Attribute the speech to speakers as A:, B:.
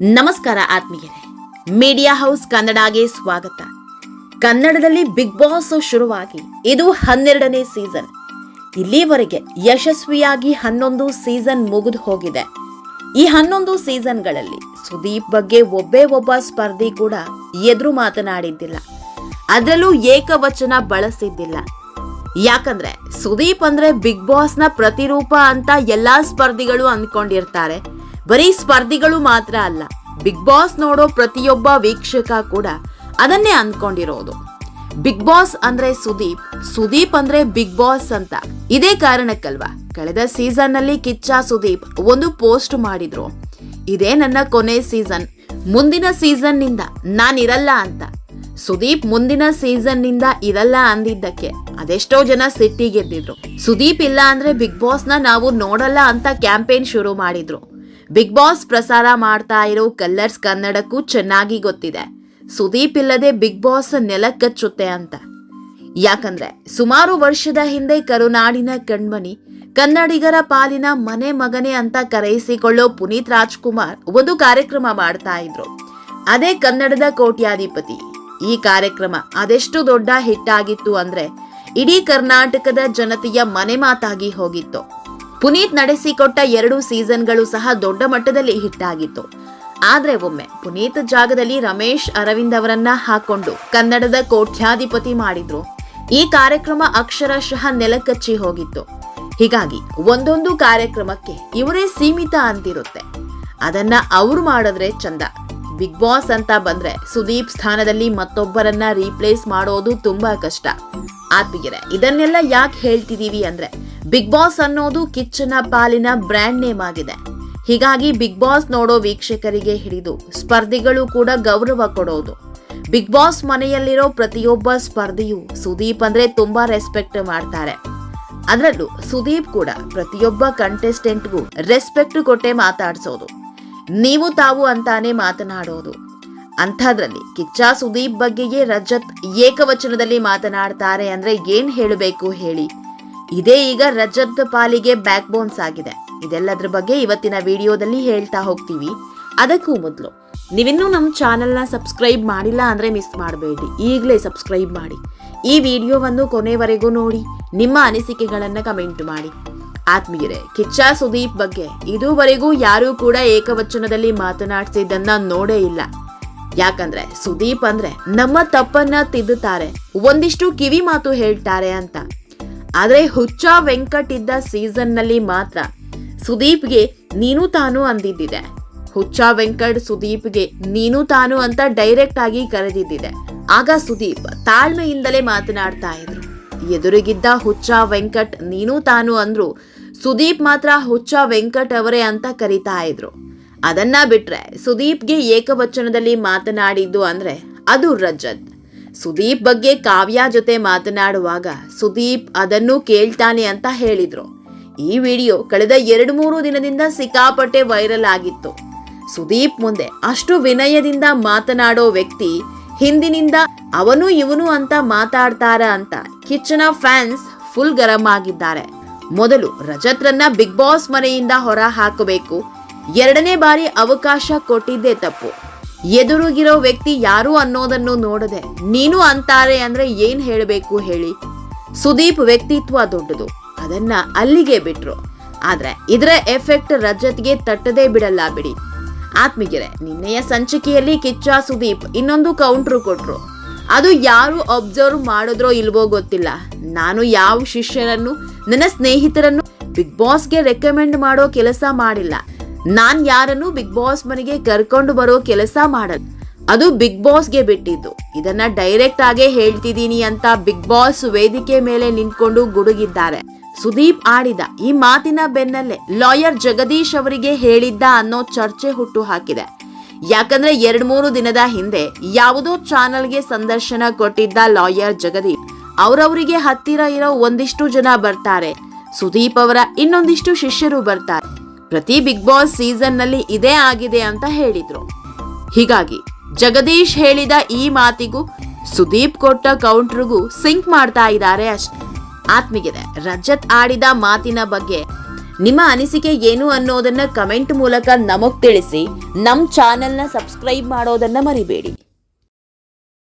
A: ನಮಸ್ಕಾರ ಆತ್ಮೀಯರೇ. Media house ಕನ್ನಡಗೆ ಸ್ವಾಗತ. ಕನ್ನಡದಲ್ಲಿ ಬಿಗ್ ಬಾಸ್ ಶುರುವಾಗಿ ಇದು ಹನ್ನೆರಡನೇ ಸೀಸನ್ ಇಲ್ಲಿವರೆಗೆ ಯಶಸ್ವಿಯಾಗಿ ಹನ್ನೊಂದು ಸೀಸನ್ ಮುಗಿದು ಹೋಗಿದೆ. ಈ ಹನ್ನೊಂದು ಸೀಸನ್ಗಳಲ್ಲಿ ಸುದೀಪ್ ಬಗ್ಗೆ ಒಬ್ಬೇ ಒಬ್ಬ ಸ್ಪರ್ಧಿ ಕೂಡ ಎದುರು ಮಾತನಾಡಿದ್ದಿಲ್ಲ. ಅದರಲ್ಲೂ ಏಕವಚನ ಬಳಸಿದ್ದಿಲ್ಲ. ಯಾಕಂದ್ರೆ ಸುದೀಪ್ ಅಂದ್ರೆ ಬಿಗ್ ಬಾಸ್ನ ಪ್ರತಿರೂಪ ಅಂತ ಎಲ್ಲಾ ಸ್ಪರ್ಧಿಗಳು ಅಂದ್ಕೊಂಡಿರ್ತಾರೆ. ಬರೀ ಸ್ಪರ್ಧಿಗಳು ಮಾತ್ರ ಅಲ್ಲ, ಬಿಗ್ ಬಾಸ್ ನೋಡೋ ಪ್ರತಿಯೊಬ್ಬ ವೀಕ್ಷಕ ಕೂಡ ಅದನ್ನೇ ಅಂದ್ಕೊಂಡಿರೋದು. ಬಿಗ್ ಬಾಸ್ ಅಂದ್ರೆ ಸುದೀಪ್ ಸುದೀಪ್ ಅಂದ್ರೆ ಬಿಗ್ ಬಾಸ್ ಅಂತ. ಇದೇ ಕಾರಣಕ್ಕಲ್ವಾ? ಕಳೆದ ಸೀಸನ್ನಲ್ಲಿ ಕಿಚ್ಚ ಸುದೀಪ್ ಒಂದು ಪೋಸ್ಟ್ ಮಾಡಿದ್ರು. ಇದೇ ನನ್ನ ಕೊನೆ ಸೀಸನ್, ಮುಂದಿನ ಸೀಸನ್ನಿಂದ ನಾನಿರಲ್ಲ ಅಂತ. ಸುದೀಪ್ ಮುಂದಿನ ಸೀಸನ್ನಿಂದ ಇರಲ್ಲ ಅಂದಿದ್ದಕ್ಕೆ ಅದೆಷ್ಟೋ ಜನ ಸಿಟ್ಟಿಗೆದ್ದಿದ್ರು. ಸುದೀಪ್ ಇಲ್ಲ ಅಂದ್ರೆ ಬಿಗ್ ಬಾಸ್ನ ನಾವು ನೋಡಲ್ಲ ಅಂತ ಕ್ಯಾಂಪೇನ್ ಶುರು ಮಾಡಿದ್ರು. ಬಿಗ್ ಬಾಸ್ ಪ್ರಸಾರ ಮಾಡ್ತಾ ಇರೋ ಕಲ್ಲರ್ಸ್ ಕನ್ನಡಕ್ಕೂ ಚೆನ್ನಾಗಿ ಗೊತ್ತಿದೆ. ಸುದೀಪ್ ಇಲ್ಲದೆ ಬಿಗ್ ಬಾಸ್ ನೆಲಕ್ಕಚ್ಚುತ್ತೆ ಅಂತ. ಯಾಕಂದ್ರೆ ಸುಮಾರು ವರ್ಷದ ಹಿಂದೆ ಕರುನಾಡಿನ ಕಣ್ಮಣಿ, ಕನ್ನಡಿಗರ ಪಾಲಿನ ಮನೆ ಮಗನೆ ಅಂತ ಕರೆಯಿಸಿಕೊಳ್ಳೋ ಪುನೀತ್ ರಾಜ್ಕುಮಾರ್ ಒಂದು ಕಾರ್ಯಕ್ರಮ ಮಾಡ್ತಾ ಇದ್ರು. ಅದೇ ಕನ್ನಡದ ಕೋಟ್ಯಾಧಿಪತಿ. ಈ ಕಾರ್ಯಕ್ರಮ ಅದೆಷ್ಟು ದೊಡ್ಡ ಹಿಟ್ ಆಗಿತ್ತು ಅಂದ್ರೆ ಇಡೀ ಕರ್ನಾಟಕದ ಜನತೆಯ ಮನೆ ಮಾತಾಗಿ ಹೋಗಿತ್ತು. ಪುನೀತ್ ನಡೆಸಿಕೊಟ್ಟ ಎರಡು ಸೀಸನ್ಗಳು ಸಹ ದೊಡ್ಡ ಮಟ್ಟದಲ್ಲಿ ಹಿಟ್ ಆಗಿತ್ತು ಆದ್ರೆ ಒಮ್ಮೆ ಪುನೀತ್ ಜಾಗದಲ್ಲಿ ರಮೇಶ್ ಅರವಿಂದ್ ಅವರನ್ನ ಹಾಕೊಂಡು ಕನ್ನಡದ ಕೋಟ್ಯಾಧಿಪತಿ ಮಾಡಿದ್ರು. ಈ ಕಾರ್ಯಕ್ರಮ ಅಕ್ಷರಶಃ ನೆಲಕಚ್ಚಿ ಹೋಗಿತ್ತು. ಹೀಗಾಗಿ ಒಂದೊಂದು ಕಾರ್ಯಕ್ರಮಕ್ಕೆ ಇವರೇ ಸೀಮಿತ ಅಂತಿರುತ್ತೆ. ಅದನ್ನ ಅವ್ರು ಮಾಡಿದ್ರೆ ಚಂದ. ಬಿಗ್ ಬಾಸ್ ಅಂತ ಬಂದ್ರೆ ಸುದೀಪ್ ಸ್ಥಾನದಲ್ಲಿ ಮತ್ತೊಬ್ಬರನ್ನ ರೀಪ್ಲೇಸ್ ಮಾಡೋದು ತುಂಬಾ ಕಷ್ಟ. ಆತ್ಮೀಯರೇ, ಇದನ್ನೆಲ್ಲ ಯಾಕೆ ಹೇಳ್ತಿದೀವಿ ಅಂದ್ರೆ ಬಿಗ್ ಬಾಸ್ ಅನ್ನೋದು ಕಿಚ್ಚನ ಪಾಲಿನ ಬ್ರ್ಯಾಂಡ್ ನೇಮ್ ಆಗಿದೆ. ಹೀಗಾಗಿ ಬಿಗ್ ಬಾಸ್ ನೋಡೋ ವೀಕ್ಷಕರಿಗೆ ಹಿಡಿದು ಸ್ಪರ್ಧಿಗಳು ಕೂಡ ಗೌರವ ಕೊಡೋದು. ಬಿಗ್ ಬಾಸ್ ಮನೆಯಲ್ಲಿರೋ ಪ್ರತಿಯೊಬ್ಬ ಸ್ಪರ್ಧಿಯು ಸುದೀಪ್ ಅಂದ್ರೆ ತುಂಬಾ ರೆಸ್ಪೆಕ್ಟ್ ಮಾಡ್ತಾರೆ. ಅದರಲ್ಲೂ ಸುದೀಪ್ ಕೂಡ ಪ್ರತಿಯೊಬ್ಬ ಕಂಟೆಸ್ಟೆಂಟ್ಗೂ ರೆಸ್ಪೆಕ್ಟ್ ಕೊಟ್ಟೆ ಮಾತಾಡಿಸೋದು. ನೀವು ತಾವು ಅಂತಾನೆ ಮಾತನಾಡೋದು. ಅಂಥದ್ರಲ್ಲಿ ಕಿಚ್ಚ ಸುದೀಪ್ ಬಗ್ಗೆಯೇ ರಜತ್ ಏಕವಚನದಲ್ಲಿ ಮಾತನಾಡ್ತಾರೆ ಅಂದ್ರೆ ಏನ್ ಹೇಳಬೇಕು ಹೇಳಿ. ಇದೇ ಈಗ ರಜತ್ ಪಾಲಿಗೆ ಬ್ಯಾಕ್ ಬೋನ್ಸ್ ಆಗಿದೆ. ಇದೆಲ್ಲದ್ರ ಬಗ್ಗೆ ಇವತ್ತಿನ ವಿಡಿಯೋದಲ್ಲಿ ಹೇಳ್ತಾ ಹೋಗ್ತೀವಿ. ಅದಕ್ಕೂ ಮೊದಲು, ನೀವಿನ್ನೂ ನಮ್ಮ ಚಾನೆಲ್ನ ಸಬ್ಸ್ಕ್ರೈಬ್ ಮಾಡಿಲ್ಲ ಅಂದ್ರೆ ಮಿಸ್ ಮಾಡಬೇಡಿ. ಈಗಲೇ ಸಬ್ಸ್ಕ್ರೈಬ್ ಮಾಡಿ. ಈ ವಿಡಿಯೋವನ್ನು ಕೊನೆವರೆಗೂ ನೋಡಿ, ನಿಮ್ಮ ಅನಿಸಿಕೆಗಳನ್ನು ಕಮೆಂಟ್ ಮಾಡಿ. ಆತ್ಮೀಯರೇ, ಕಿಚ್ಚ ಸುದೀಪ್ ಬಗ್ಗೆ ಇದುವರೆಗೂ ಯಾರೂ ಕೂಡ ಏಕವಚನದಲ್ಲಿ ಮಾತನಾಡಿಸಿದ್ದನ್ನ ನೋಡೇ ಇಲ್ಲ. ಯಾಕಂದ್ರೆ ಸುದೀಪ್ ಅಂದ್ರೆ ನಮ್ಮ ತಪ್ಪನ್ನ ತಿದ್ದುತ್ತಾರೆ, ಒಂದಿಷ್ಟು ಕಿವಿ ಮಾತು ಹೇಳ್ತಾರೆ ಅಂತ. ಆದ್ರೆ ಹುಚ್ಚ ವೆಂಕಟ್ ಇದ್ದ ಸೀಸನ್ನಲ್ಲಿ ಮಾತ್ರ ಸುದೀಪ್ಗೆ ನೀನು ತಾನು ಅಂದಿದ್ದಿದೆ. ಹುಚ್ಚ ವೆಂಕಟ್ ಸುದೀಪ್ಗೆ ನೀನು ತಾನು ಅಂತ ಡೈರೆಕ್ಟ್ ಆಗಿ ಕರೆದಿದ್ದಿದೆ. ಆಗ ಸುದೀಪ್ ತಾಳ್ಮೆಯಿಂದಲೇ ಮಾತನಾಡ್ತಾ ಇದ್ರು. ಎದುರಿಗಿದ್ದ ಹುಚ್ಚ ವೆಂಕಟ್ ನೀನು ತಾನು ಅಂದ್ರು ಸುದೀಪ್ ಮಾತ್ರ ಹುಚ್ಚ ವೆಂಕಟ್ ಅವರೇ ಅಂತ ಕರಿತಾ ಇದ್ರು. ಅದನ್ನ ಬಿಟ್ರೆ ಸುದೀಪ್ಗೆ ಏಕವಚನದಲ್ಲಿ ಮಾತನಾಡಿದ್ದು ಅಂದ್ರೆ ಅದು ರಜತ್. ಸುದೀಪ್ ಬಗ್ಗೆ ಕಾವ್ಯ ಜೊತೆ ಮಾತನಾಡುವಾಗ ಸುದೀಪ್ ಅದನ್ನು ಕೇಳ್ತಾನೆ ಅಂತ ಹೇಳಿದ್ರು. ಈ ವಿಡಿಯೋ ಕಳೆದ ಎರಡು ಮೂರು ದಿನದಿಂದ ಸಿಕ್ಕಾಪಟ್ಟೆ ವೈರಲ್ ಆಗಿತ್ತು. ಸುದೀಪ್ ಮುಂದೆ ಅಷ್ಟು ವಿನಯದಿಂದ ಮಾತನಾಡೋ ವ್ಯಕ್ತಿ ಹಿಂದಿನಿಂದ ಅವನು ಇವನು ಅಂತ ಮಾತಾಡ್ತಾರ ಅಂತ ಕಿಚ್ಚನ ಫ್ಯಾನ್ಸ್ ಫುಲ್ ಗರಂ ಆಗಿದ್ದಾರೆ. ಮೊದಲು ರಜತ್ರನ್ನ ಬಿಗ್ ಬಾಸ್ ಮನೆಯಿಂದ ಹೊರ ಹಾಕಬೇಕು. ಎರಡನೇ ಬಾರಿ ಅವಕಾಶ ಕೊಟ್ಟಿದ್ದೇ ತಪ್ಪು. ಎದುರುಗಿರೋ ವ್ಯಕ್ತಿ ಯಾರು ಅನ್ನೋದನ್ನು ನೋಡದೆ ನೀನು ಅಂತಾರೆ ಅಂದ್ರೆ ಏನ್ ಹೇಳಬೇಕು ಹೇಳಿ. ಸುದೀಪ್ ವ್ಯಕ್ತಿತ್ವ ದೊಡ್ಡದು, ಅದನ್ನ ಅಲ್ಲಿಗೆ ಬಿಟ್ರು. ಆದ್ರೆ ಇದರ ಎಫೆಕ್ಟ್ ರಜತ್ಗೆ ತಟ್ಟದೇ ಬಿಡಲ್ಲ ಬಿಡಿ. ಆತ್ಮಿಗೆರೆ ನಿನ್ನೆಯ ಸಂಚಿಕೆಯಲ್ಲಿ ಕಿಚ್ಚ, ಸುದೀಪ್ ಇನ್ನೊಂದು ಕೌಂಟ್ರು ಕೊಟ್ರು. ಅದು ಯಾರು ಅಬ್ಸರ್ವ್ ಮಾಡಿದ್ರೋ ಇಲ್ವೋ ಗೊತ್ತಿಲ್ಲ. ನಾನು ಯಾವ ಶಿಷ್ಯರನ್ನು, ನನ್ನ ಸ್ನೇಹಿತರನ್ನು ಬಿಗ್ ಬಾಸ್ಗೆ ರೆಕಮೆಂಡ್ ಮಾಡೋ ಕೆಲಸ ಮಾಡಿಲ್ಲ. ನಾನ್ ಯಾರನ್ನು ಬಿಗ್ ಬಾಸ್ ಮನೆಗೆ ಕರ್ಕೊಂಡು ಬರೋ ಕೆಲಸ ಮಾಡಲ್ಲ. ಅದು ಬಿಗ್ ಬಾಸ್ಗೆ ಬಿಟ್ಟಿದ್ದು. ಇದನ್ನ ಡೈರೆಕ್ಟ್ ಆಗೇ ಹೇಳ್ತಿದ್ದೀನಿ ಅಂತ ಬಿಗ್ ಬಾಸ್ ವೇದಿಕೆ ಮೇಲೆ ನಿಂತ್ಕೊಂಡು ಗುಡುಗಿದ್ದಾರೆ. ಸುದೀಪ್ ಆಡಿದ ಈ ಮಾತಿನ ಬೆನ್ನಲ್ಲೇ ಲಾಯರ್ ಜಗದೀಶ್ ಅವರಿಗೆ ಹೇಳಿದ್ದ ಅನ್ನೋ ಚರ್ಚೆ ಹುಟ್ಟು ಹಾಕಿದೆ. ಯಾಕಂದ್ರೆ ಎರಡ್ ಮೂರು ದಿನದ ಹಿಂದೆ ಯಾವುದೋ ಚಾನಲ್ಗೆ ಸಂದರ್ಶನ ಕೊಟ್ಟಿದ್ದ ಲಾಯರ್ ಜಗದೀಪ್ ಅವರವರಿಗೆ ಹತ್ತಿರ ಇರೋ ಒಂದಿಷ್ಟು ಜನ ಬರ್ತಾರೆ. ಸುದೀಪ್ ಅವರ ಇನ್ನೊಂದಿಷ್ಟು ಶಿಷ್ಯರು ಬರ್ತಾರೆ. ಪ್ರತಿ ಬಿಗ್ ಬಾಸ್ ಸೀಸನ್ನಲ್ಲಿ ಇದೇ ಆಗಿದೆ ಅಂತ ಹೇಳಿದ್ರು. ಹೀಗಾಗಿ ಜಗದೀಶ್ ಹೇಳಿದ ಈ ಮಾತಿಗೂ ಸುದೀಪ್ ಕೊಟ್ಟ ಕೌಂಟ್ರಿಗೂ ಸಿಂಕ್ ಮಾಡ್ತಾ ಇದ್ದಾರೆ ಅಷ್ಟೇ. ಆತ್ಮಿಗಿದೆ ರಜತ್ ಆಡಿದ ಮಾತಿನ ಬಗ್ಗೆ ನಿಮ್ಮ ಅನಿಸಿಕೆ ಏನು ಅನ್ನೋದನ್ನ ಕಮೆಂಟ್ ಮೂಲಕ ನಮಗ್ ತಿಳಿಸಿ ನಮ್ಮ ಚಾನೆಲ್ನ ಸಬ್ಸ್ಕ್ರೈಬ್ ಮಾಡೋದನ್ನ ಮರಿಬೇಡಿ.